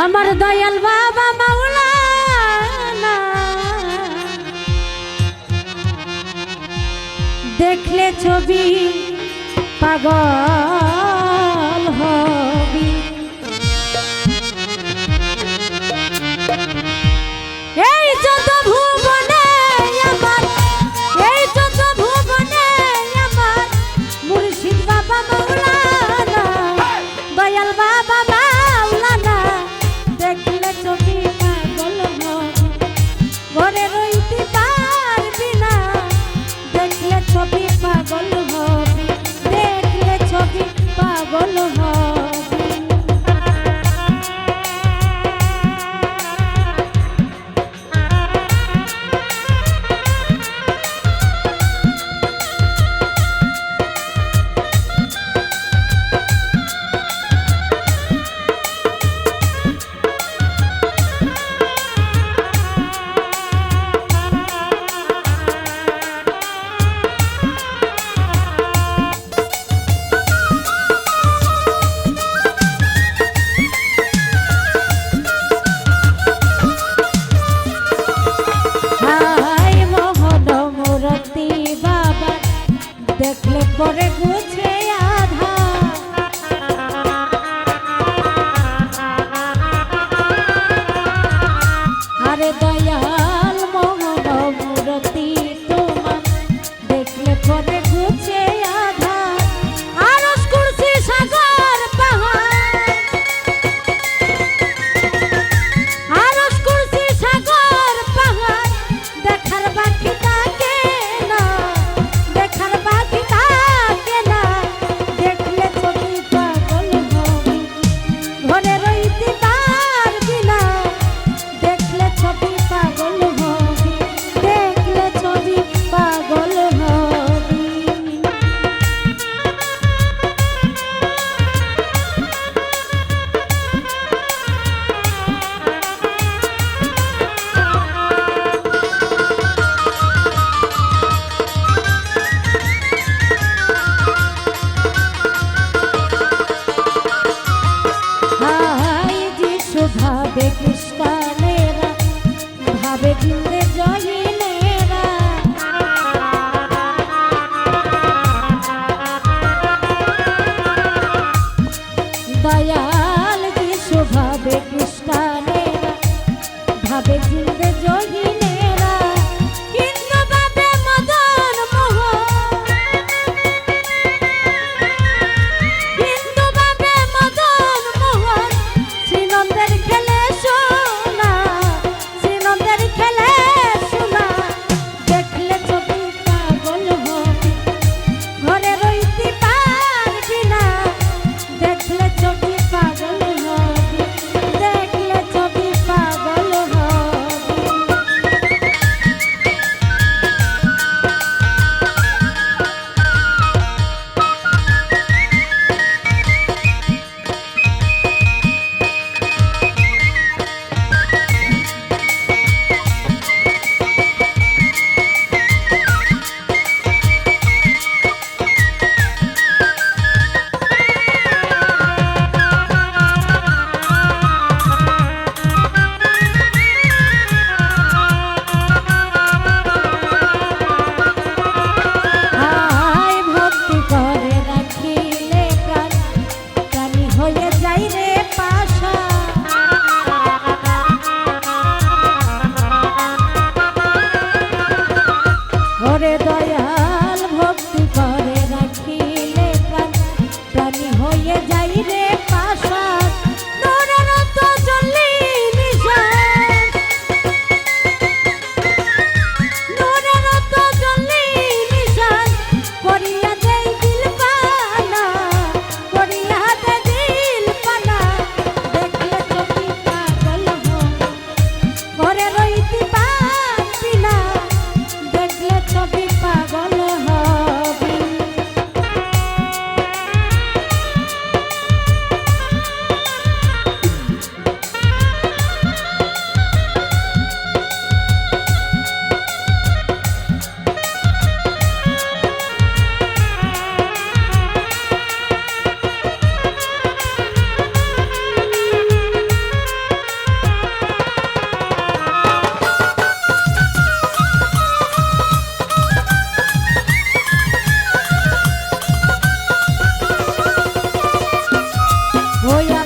আমার দয়াল বাবা মাওলানা। দেখলে ছবি পাগল। হবে পাগল হবে পরে গুছে আধা আরে দয়া Oh yeah.